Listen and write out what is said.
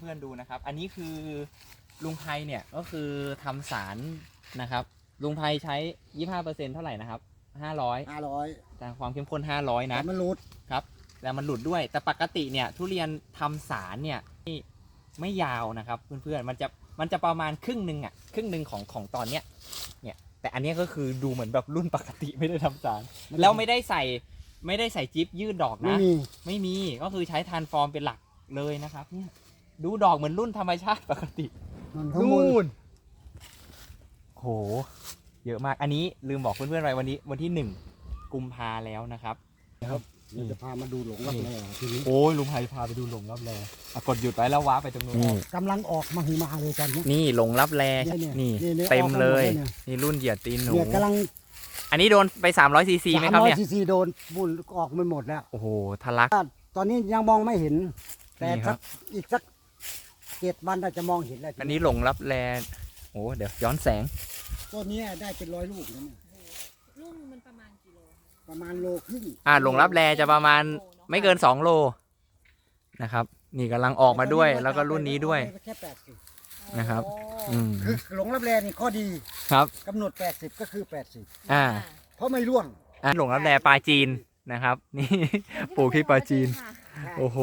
เพื่อนๆดูนะครับ อันนี้คือลุงไพเนี่ยก็คือทำสารนะครับ ลุงไพใช้25%เท่าไหร่นะครับ500ห้าร้อยแต่ความเข้มข้น500นะแต่มันรูดแต่มันหลุดด้วย แต่ปกติเนี่ยทุเรียนทำสารเนี่ยไม่ไม่ยาวนะครับเพื่อนๆมันจะมันจะประมาณครึ่งหนึ่งอะครึ่งหนึ่งของของตอนเนี้ยเนี่ยแต่อันเนี้ยก็คือดูเหมือนแบบรุ่นปกติไม่ได้ทำสาร แล้วไม่ได้ใส่ไม่ได้ใส่จิ๊บยืดดอกไม่นะมีไม่มีก็คือใช้ทานฟอร์มเป็นหลักเลยนะครับเนี่ย ดูดอกเหมือนรุ่นธรรมชาติปกติมันข้างบนนู่นโห เยอะมาก อันนี้ลืมบอกเพื่อนๆไว้วันนี้ วันที่หนึ่งกุมภาแล้วนะครับ เดี๋ยวจะพามาดูหลงรับแร่ทีนี้โอ้ยลุงไพพาไปดูหลงรับแลอะกดหยุดไว้แล้วว้าไปตรงนู้นกำลังออกมาหือมาเลยตอนนี้ นี่หลงรับแลเนี่ยนี่เนี่ยเนี่ยเต็มเลย ออกมาหมดแล้วเนี่ย นี่รุ่นเหยียดตีนหนู เนี่ยกำลังอันนี้โดนไป300ซีซีไหมครับเนี่ย ซีซีโดนบุญออกมาหมดแล้ว โอ้โหทะลัก ตอนนี้ยังมองไม่เห็น แต่นี่ครัสับ กอีกสัก เจ็ดวันอาจจะมองเห็นแล้วอันนี้หลงรับแลโอ้เดี๋ยวย้อนแสงต้นนี้ได้เป็นร้อยลูกนะเนี่ยลูกนึงมันประมาณกี่โลคะประมาณโลครึ่งอ่าหลงรับแลจะประมาณไม่เกิน2โลนะครับ นี่กำลังออกมาด้วยแล้วก็รุ่นนี้ด้วยแค่แปดสิบนะครับโอ้อืมคือหลงรับแรนี่ข้อดีครับกำหนด80ก็คือ80อ่าเพราะไม่ร่วงอะหลงรับแลปลาจีนนะครับ นี่ ปลูกที่ปลาจีนค่ะโอ้โห